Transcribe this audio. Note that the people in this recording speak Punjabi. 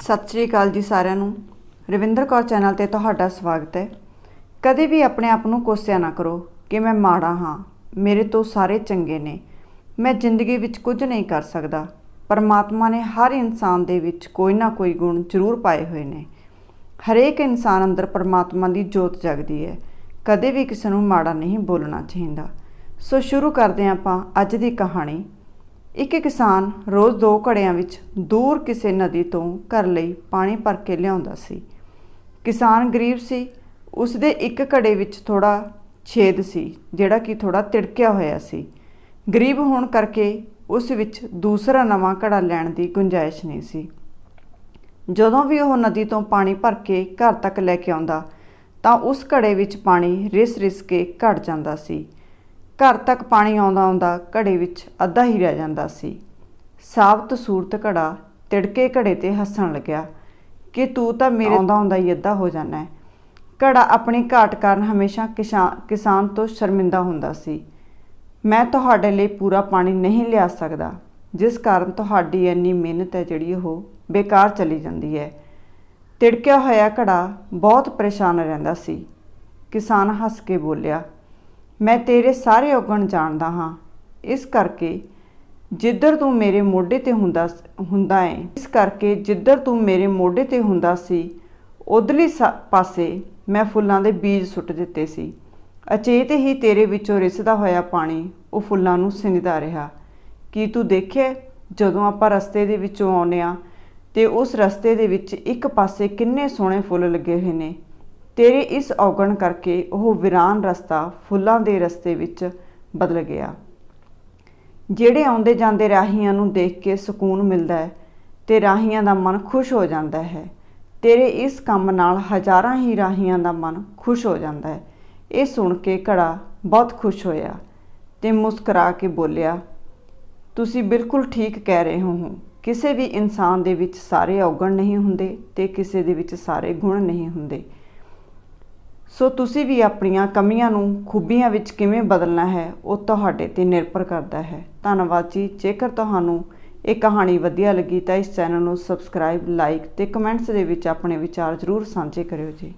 ਸਤਿ ਸ਼੍ਰੀ ਅਕਾਲ ਜੀ ਸਾਰਿਆਂ ਨੂੰ। ਰਵਿੰਦਰ ਕੌਰ ਚੈਨਲ ਤੇ ਤੁਹਾਡਾ ਸਵਾਗਤ ਹੈ। ਕਦੇ ਵੀ ਆਪਣੇ ਆਪ ਨੂੰ ਕੋਸਿਆ ਨਾ ਕਰੋ ਕਿ ਮੈਂ ਮਾੜਾ ਹਾਂ, ਮੇਰੇ ਤੋਂ ਸਾਰੇ ਚੰਗੇ ਨੇ। ਮੈਂ ਜ਼ਿੰਦਗੀ ਵਿੱਚ ਕੁਝ ਨਹੀਂ ਕਰ ਸਕਦਾ। ਪਰਮਾਤਮਾ ਨੇ ਹਰ ਇਨਸਾਨ ਦੇ ਵਿੱਚ ਕੋਈ ਨਾ ਕੋਈ ਗੁਣ ਜ਼ਰੂਰ ਪਾਏ ਹੋਏ ਨੇ। ਹਰੇਕ ਇਨਸਾਨ ਅੰਦਰ ਪਰਮਾਤਮਾ ਦੀ ਜੋਤ ਜਗਦੀ ਹੈ। ਕਦੇ ਵੀ ਕਿਸੇ ਨੂੰ ਮਾੜਾ ਨਹੀਂ ਬੋਲਣਾ ਚਾਹੀਦਾ। ਸੋ ਸ਼ੁਰੂ ਕਰਦੇ ਹਾਂ ਆਪਾਂ ਅੱਜ ਦੀ ਕਹਾਣੀ। ਇੱਕ ਕਿਸਾਨ ਰੋਜ਼ ਦੋ ਘੜਿਆਂ ਵਿੱਚ ਦੂਰ ਕਿਸੇ ਨਦੀ ਤੋਂ ਘਰ ਲਈ ਪਾਣੀ ਭਰ ਕੇ ਲਿਆਉਂਦਾ ਸੀ। ਕਿਸਾਨ ਗਰੀਬ ਸੀ। ਉਸ ਦੇ ਇੱਕ ਘੜੇ ਵਿੱਚ ਥੋੜਾ ਛੇਦ ਸੀ, ਜਿਹੜਾ ਕਿ ਥੋੜਾ ਤਿੜਕਿਆ ਹੋਇਆ ਸੀ। ਗਰੀਬ ਹੋਣ ਕਰਕੇ ਉਸ ਵਿੱਚ ਦੂਸਰਾ ਨਵਾਂ ਘੜਾ ਲੈਣ ਦੀ ਗੁੰਜਾਇਸ਼ ਨਹੀਂ ਸੀ। ਜਦੋਂ ਵੀ ਉਹ ਨਦੀ ਤੋਂ ਪਾਣੀ ਭਰ ਕੇ ਘਰ ਤੱਕ ਲੈ ਕੇ ਆਉਂਦਾ, ਤਾਂ ਉਸ ਘੜੇ ਵਿੱਚ ਪਾਣੀ ਰਿਸ-ਰਿਸ ਕੇ ਘਟ ਜਾਂਦਾ ਸੀ। ਘਰ ਤੱਕ ਪਾਣੀ ਆਉਂਦਾ ਆਉਂਦਾ ਘੜੇ ਵਿੱਚ ਅੱਧਾ ਹੀ ਰਹਿ ਜਾਂਦਾ ਸੀ। ਸਾਬਤ ਸੂਰਤ ਘੜਾ ਤਿੜਕੇ ਘੜੇ ਤੇ ਹੱਸਣ ਲੱਗਿਆ ਕਿ ਤੂੰ ਤਾਂ ਮੇਰੇ ਆਉਂਦਾ ਆਉਂਦਾ ਹੀ ਅੱਧਾ ਹੋ ਜਾਣਾ ਹੈ। ਘੜਾ ਆਪਣੀ ਘਾਟ ਕਾਰਨ ਹਮੇਸ਼ਾ ਕਿਸ਼ਾ- ਕਿਸਾਨ ਤੋਂ ਸ਼ਰਮਿੰਦਾ ਹੁੰਦਾ ਸੀ। ਮੈਂ ਤੁਹਾਡੇ ਲਈ ਪੂਰਾ ਪਾਣੀ ਨਹੀਂ ਲਿਆ ਸਕਦਾ, ਜਿਸ ਕਾਰਨ ਤੁਹਾਡੀ ਇੰਨੀ ਮਿਹਨਤ ਹੈ ਜਿਹੜੀ ਉਹ ਬੇਕਾਰ ਚਲੀ ਜਾਂਦੀ ਹੈ। ਤਿੜਕਿਆ ਹੋਇਆ ਘੜਾ ਬਹੁਤ ਪਰੇਸ਼ਾਨ ਰਹਿੰਦਾ ਸੀ। ਕਿਸਾਨ ਹੱਸ ਕੇ ਬੋਲਿਆ ਮੈਂ ਤੇਰੇ ਸਾਰੇ ਔਗਣ ਜਾਣਦਾ ਹਾਂ। ਇਸ ਕਰਕੇ ਜਿੱਧਰ ਤੂੰ ਮੇਰੇ ਮੋਢੇ ਤੇ ਹੁੰਦਾ ਹੁੰਦਾ ਹੈ ਇਸ ਕਰਕੇ ਜਿੱਧਰ ਤੂੰ ਮੇਰੇ ਮੋਢੇ ਤੇ ਹੁੰਦਾ ਸੀ, ਉਧਰਲੀ ਪਾਸੇ ਮੈਂ ਫੁੱਲਾਂ ਦੇ ਬੀਜ ਸੁੱਟ ਦਿੱਤੇ ਸੀ। ਅਚੇਤ ਹੀ ਤੇਰੇ ਵਿੱਚੋਂ ਰਿਸਦਾ ਹੋਇਆ ਪਾਣੀ ਉਹ ਫੁੱਲਾਂ ਨੂੰ ਸਿੰਜਦਾ ਰਿਹਾ। ਕੀ ਤੂੰ ਦੇਖਿਆ ਜਦੋਂ ਆਪਾਂ ਰਸਤੇ ਦੇ ਵਿੱਚੋਂ ਆਉਂਦੇ ਆ, ਤੇ ਉਸ ਰਸਤੇ ਦੇ ਵਿੱਚ ਇੱਕ ਪਾਸੇ ਕਿੰਨੇ ਸੋਹਣੇ ਫੁੱਲ ਲੱਗੇ ਹੋਏ ਨੇ। ਤੇਰੇ ਇਸ ਔਗਣ ਕਰਕੇ ਉਹ ਵਿਰਾਨ ਰਸਤਾ ਫੁੱਲਾਂ ਦੇ ਰਸਤੇ ਵਿੱਚ ਬਦਲ ਗਿਆ। ਜਿਹੜੇ ਆਉਂਦੇ ਜਾਂਦੇ ਰਾਹੀਆਂ ਨੂੰ ਦੇਖ ਕੇ ਸਕੂਨ ਮਿਲਦਾ ਹੈ, ਤੇ ਰਾਹੀਆਂ ਦਾ ਮਨ ਖੁਸ਼ ਹੋ ਜਾਂਦਾ ਹੈ। ਤੇਰੇ ਇਸ ਕੰਮ ਨਾਲ ਹਜ਼ਾਰਾਂ ਹੀ ਰਾਹੀਆਂ ਦਾ ਮਨ ਖੁਸ਼ ਹੋ ਜਾਂਦਾ ਹੈ। ਇਹ ਸੁਣ ਕੇ ਘੜਾ ਬਹੁਤ ਖੁਸ਼ ਹੋਇਆ ਤੇ ਮੁਸਕਰਾ ਕੇ ਬੋਲਿਆ, ਤੁਸੀਂ ਬਿਲਕੁਲ ਠੀਕ ਕਹਿ ਰਹੇ ਹੋ। ਕਿਸੇ ਵੀ ਇਨਸਾਨ ਦੇ ਵਿੱਚ ਸਾਰੇ ਔਗਣ ਨਹੀਂ ਹੁੰਦੇ ਤੇ ਕਿਸੇ ਦੇ ਵਿੱਚ ਸਾਰੇ ਗੁਣ ਨਹੀਂ ਹੁੰਦੇ। ਸੋ ਤੁਸੀਂ ਵੀ ਆਪਣੀਆਂ ਕਮੀਆਂ ਨੂੰ ਖੂਬੀਆਂ ਵਿੱਚ ਕਿਵੇਂ ਬਦਲਣਾ ਹੈ, ਉਹ ਤੁਹਾਡੇ ਤੇ ਨਿਰਭਰ ਕਰਦਾ ਹੈ। ਧੰਨਵਾਦ ਜੀ। ਜੇਕਰ ਤੁਹਾਨੂੰ ਇਹ ਕਹਾਣੀ ਵਧੀਆ ਲੱਗੀ ਤਾਂ ਇਸ ਚੈਨਲ ਨੂੰ ਸਬਸਕ੍ਰਾਈਬ, ਲਾਈਕ ਤੇ ਕਮੈਂਟਸ ਦੇ ਵਿੱਚ ਆਪਣੇ ਵਿਚਾਰ ਜ਼ਰੂਰ ਸਾਂਝੇ ਕਰਿਓ ਜੀ।